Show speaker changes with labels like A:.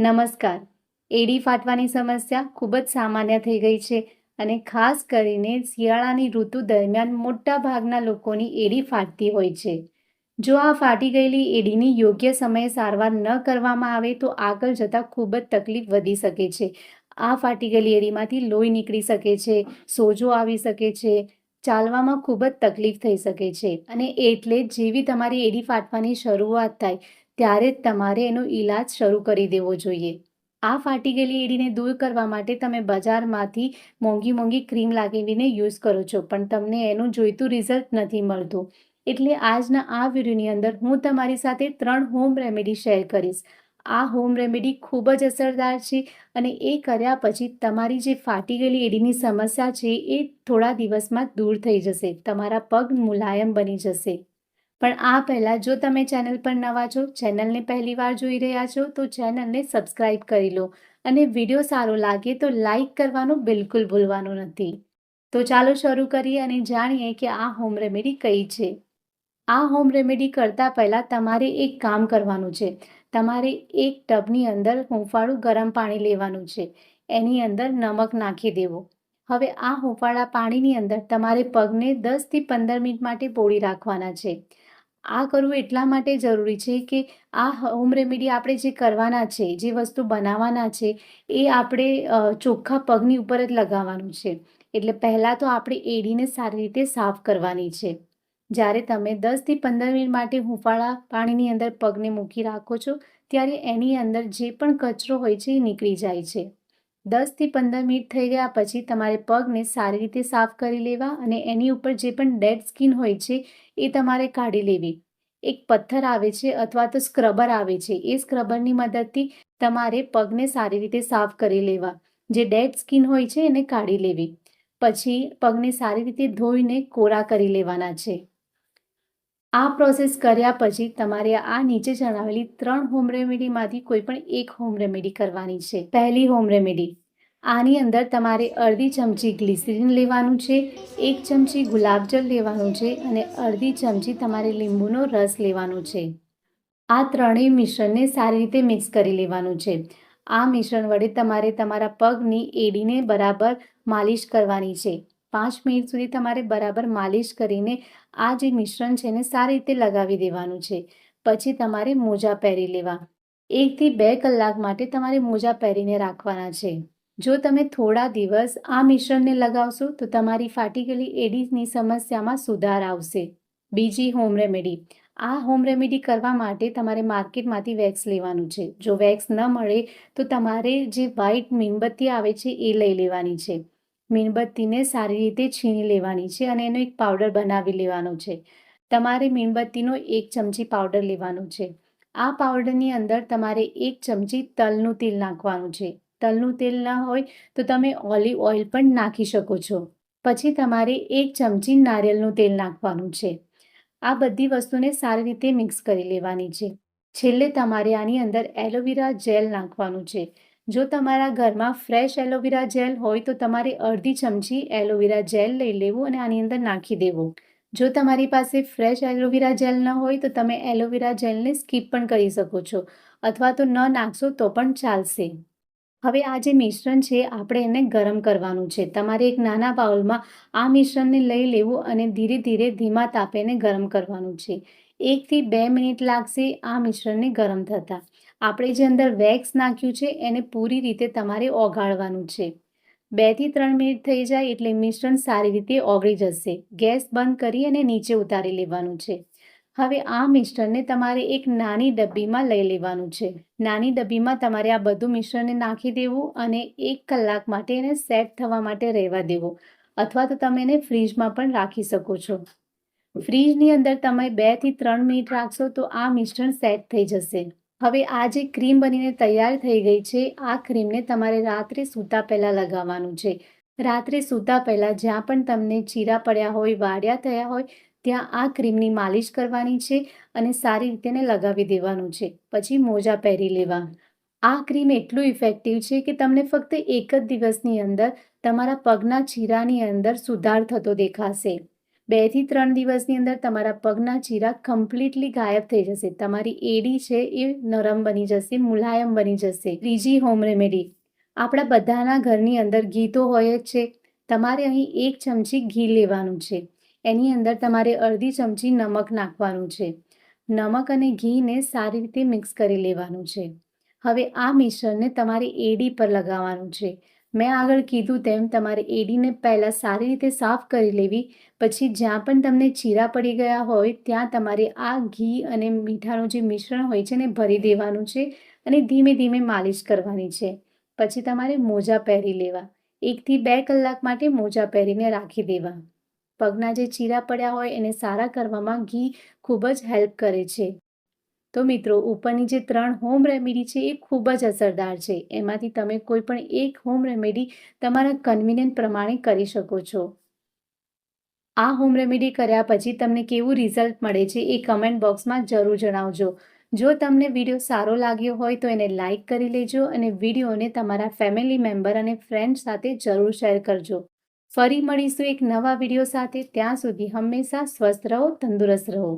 A: નમસ્કાર. એડી ફાટવાની સમસ્યા ખૂબ જ સામાન્ય થઈ ગઈ છે અને ખાસ કરીને શિયાળાની ઋતુ દરમિયાન મોટા ભાગના લોકોની એડી ફાટતી હોય છે. જો આ ફાટી ગયેલી એડીની યોગ્ય સમયે સારવાર ન કરવામાં આવે તો આગળ જતાં ખૂબ જ તકલીફ વધી શકે છે. આ ફાટી ગયેલી એડીમાંથી લોહી નીકળી શકે છે, સોજો આવી શકે છે, ચાલવામાં ખૂબ જ તકલીફ થઈ શકે છે અને એટલે જેવી તમારી એડી ફાટવાની શરૂઆત થાય ત્યારે જ તમારે એનો ઈલાજ શરૂ કરી દેવો જોઈએ. આ ફાટી ગયેલી એડીને દૂર કરવા માટે તમે બજારમાંથી મોંઘી મોંઘી ક્રીમ લાગીને યુઝ કરો છો, પણ તમને એનું જોઈતું રિઝલ્ટ નથી મળતું. એટલે આજના આ વિડીયોની અંદર હું તમારી સાથે ત્રણ હોમ રેમેડી શેર કરીશ. આ હોમ રેમેડી ખૂબ જ અસરદાર છે અને એ કર્યા પછી તમારી જે ફાટી ગયેલી એડીની સમસ્યા છે એ થોડા દિવસમાં દૂર થઈ જશે. તમારા પગ મુલાયમ બની જશે. પણ આ પહેલાં જો તમે ચેનલ પર નવા છો, ચેનલને પહેલીવાર જોઈ રહ્યા છો, તો ચેનલને સબસ્ક્રાઈબ કરી લો અને વીડિયો સારો લાગે તો લાઈક કરવાનું બિલકુલ ભૂલવાનું નથી. તો ચાલો શરૂ કરીએ અને જાણીએ કે આ હોમ રેમેડી કઈ છે. આ હોમ રેમેડી કરતાં પહેલાં તમારે એક કામ કરવાનું છે. તમારે એક ટબની અંદર હુંફાળું ગરમ પાણી લેવાનું છે. એની અંદર નમક નાખી દેવો. હવે આ હુંફાળા પાણીની અંદર તમારે પગને દસથી પંદર મિનિટ માટે બોળી રાખવાના છે. આ કરવું એટલા માટે જરૂરી છે કે આ હોમ રેમેડી આપણે જે કરવાના છે, જે વસ્તુ બનાવવાના છે, એ આપણે ચોખ્ખા પગની ઉપર જ લગાવવાનું છે. એટલે પહેલાં તો આપણે એડીને સારી રીતે સાફ કરવાની છે. જ્યારે તમે દસથી પંદર મિનિટ માટે હુંફાળા પાણીની અંદર પગને મૂકી રાખો છો, ત્યારે એની અંદર જે પણ કચરો હોય છે એ નીકળી જાય છે. દસથી પંદર મિનિટ થઈ ગયા પછી તમારે પગને સારી રીતે સાફ કરી લેવા અને એની ઉપર જે પણ ડેડ સ્કિન હોય છે એ તમારે કાઢી લેવી. એક પથ્થર આવે છે અથવા તો સ્ક્રબર આવે છે. એ સ્ક્રબરની મદદથી તમારે પગને સારી રીતે સાફ કરી લેવા. જે ડેડ સ્કિન હોય છે એને કાઢી લેવી. પછી પગને સારી રીતે ધોઈને કોરા કરી લેવાના છે. આ પ્રોસેસ કર્યા પછી તમારે આ નીચે જણાવેલી ત્રણ હોમ રેમેડીમાંથી કોઈ પણ એક હોમ રેમેડી કરવાની છે. પહેલી હોમ રેમેડી આની અંદર તમારે અડધી ચમચી ગ્લિસરીન લેવાનું છે, એક ચમચી ગુલાબજળ લેવાનું છે અને અડધી ચમચી તમારે લીંબુનો રસ લેવાનો છે. આ ત્રણેય મિશ્રણને સારી રીતે મિક્સ કરી લેવાનું છે. આ મિશ્રણ વડે તમારે તમારા પગની એડીને બરાબર માલિશ કરવાની છે. પાંચ મિનિટ સુધી તમારે બરાબર માલિશ કરીને આ જે મિશ્રણ છે એને સારી રીતે લગાવી દેવાનું છે. પછી તમારે મોજા પહેરી લેવા. એકથી બે કલાક માટે તમારે મોજા પહેરીને રાખવાના છે. જો તમે થોડા દિવસ આ મિશ્રણને લગાવશો, તો તમારી ફાટી ગયેલી એડીઝની સમસ્યામાં સુધાર આવશે. બીજી હોમ રેમેડી આ હોમ રેમેડી કરવા માટે તમારે માર્કેટમાંથી વેક્સ લેવાનું છે. જો વેક્સ ન મળે, તો તમારે જે વ્હાઇટ મીણબત્તી આવે છે, એ લઈ લેવાની છે. મીણબત્તીને સારી રીતે છીણી લેવાની છે અને એનો એક પાવડર બનાવી લેવાનો છે. તમારે મીણબત્તીનો એક ચમચી પાવડર લેવાનો છે. આ પાવડરની અંદર તમારે એક ચમચી તલનું તેલ નાખવાનું છે. તલનું તેલ ના હોય તો તમે ઓલિવ ઓઇલ પણ નાખી શકો છો. પછી તમારે એક ચમચી નારિયેળનું તેલ નાખવાનું છે. આ બધી વસ્તુને સારી રીતે મિક્સ કરી લેવાની છે. છેલ્લે તમારે આની અંદર એલોવેરા જેલ નાખવાનું છે. જો તમારા ઘરમાં ફ્રેશ એલોવેરા જેલ હોય તો તમારે અડધી ચમચી એલોવેરા જેલ લઈ લેવું અને આની અંદર નાખી દેવું. જો તમારી પાસે ફ્રેશ એલોવેરા જેલ ન હોય તો તમે એલોવેરા જેલને સ્કીપ પણ કરી શકો છો અથવા તો ન નાખશો તો પણ ચાલશે. હવે આ જે મિશ્રણ છે, આપણે એને ગરમ કરવાનું છે. તમારે એક નાના બાઉલમાં આ મિશ્રણને લઈ લેવું અને ધીરે ધીરે ધીમા તાપેને ગરમ કરવાનું છે. એકથી બે મિનિટ લાગશે આ મિશ્રણને ગરમ થતાં. આપણે જે અંદર વેક્સ નાખ્યું છે, એને પૂરી રીતે તમારે ઓગાળવાનું છે. બેથી ત્રણ મિનિટ થઈ જાય એટલે મિશ્રણ સારી રીતે ઓગળી જશે. ગેસ બંધ કરી અને નીચે ઉતારી લેવાનું છે. હવે આ મિશ્રણને તમારે એક નાની ડબ્બીમાં લઈ લેવાનું છે. નાની ડબ્બીમાં તમારે આ બધું મિશ્રણને નાખી દેવું અને એક કલાક માટે એને સેટ થવા માટે રહેવા દેવું. અથવા તો તમે એને ફ્રીજમાં પણ રાખી શકો છો. ફ્રીજની અંદર તમે બેથી ત્રણ મિનિટ રાખશો તો આ મિશ્રણ સેટ થઈ જશે. હવે આ જે ક્રીમ બનીને તૈયાર થઈ ગઈ છે, આ ક્રીમને તમારે રાત્રે સૂતા પહેલાં લગાવવાનું છે. રાત્રે સૂતા પહેલાં જ્યાં પણ તમને ચીરા પડ્યા હોય, વાડ્યા થયા હોય, ત્યાં આ ક્રીમની માલિશ કરવાની છે અને સારી રીતે લગાવી દેવાનું છે. પછી મોજા પહેરી લેવા આ ક્રીમ એટલું ઇફેક્ટિવ છે કે તમને ફક્ત એક જ દિવસની અંદર તમારા પગના ચીરાની અંદર સુધાર થતો દેખાશે. બેથી ત્રણ દિવસની અંદર તમારા પગના ચીરા કમ્પ્લીટલી ગાયબ થઈ જશે. તમારી એડી છે એ નરમ બની જશે, મુલાયમ બની જશે. ત્રીજી હોમ રેમેડી આપણા બધાના ઘરની અંદર ઘી તો હોય જ છે. તમારે અહીં એક ચમચી ઘી લેવાનું છે. એની અંદર તમારે અડધી ચમચી નમક નાખવાનું છે. નમક અને ઘીને સારી રીતે મિક્સ કરી લેવાનું છે. હવે આ મિશ્રણને તમારે એડી પર લગાવવાનું છે. મેં આગળ કીધું તેમ તમારે એડીને પહેલાં સારી રીતે સાફ કરી લેવી. પછી જ્યાં પણ તમને ચીરા પડી ગયા હોય, ત્યાં તમારે આ ઘી અને મીઠાનું જે મિશ્રણ હોય છે ને, ભરી દેવાનું છે અને ધીમે ધીમે માલિશ કરવાની છે. પછી તમારે મોજા પહેરી લેવા. એકથી બે કલાક માટે મોજા પહેરીને રાખી દેવા. પગના જે ચીરા પડ્યા હોય એને સારા કરવામાં ઘી ખૂબ જ હેલ્પ કરે છે. તો મિત્રો, ઉપરની જે ત્રણ હોમ રેમેડી છે એ ખૂબ જ અસરદાર છે. એમાંથી તમે કોઈ પણ એક હોમ રેમેડી તમારા કન્વિનિયન્ટ પ્રમાણે કરી શકો છો. આ હોમ રેમેડી કર્યા પછી તમને કેવું રિઝલ્ટ મળે છે એ કમેન્ટ બોક્સમાં જરૂર જણાવજો. જો તમને વીડિયો સારો લાગ્યો હોય તો એને લાઇક કરી લેજો અને વિડીયોને તમારા ફેમિલી મેમ્બર અને ફ્રેન્ડ સાથે જરૂર શેર કરજો. ફરી મળીશું એક નવા વીડિયો સાથે. ત્યાં સુધી હંમેશા સ્વસ્થ રહો, તંદુરસ્ત રહો.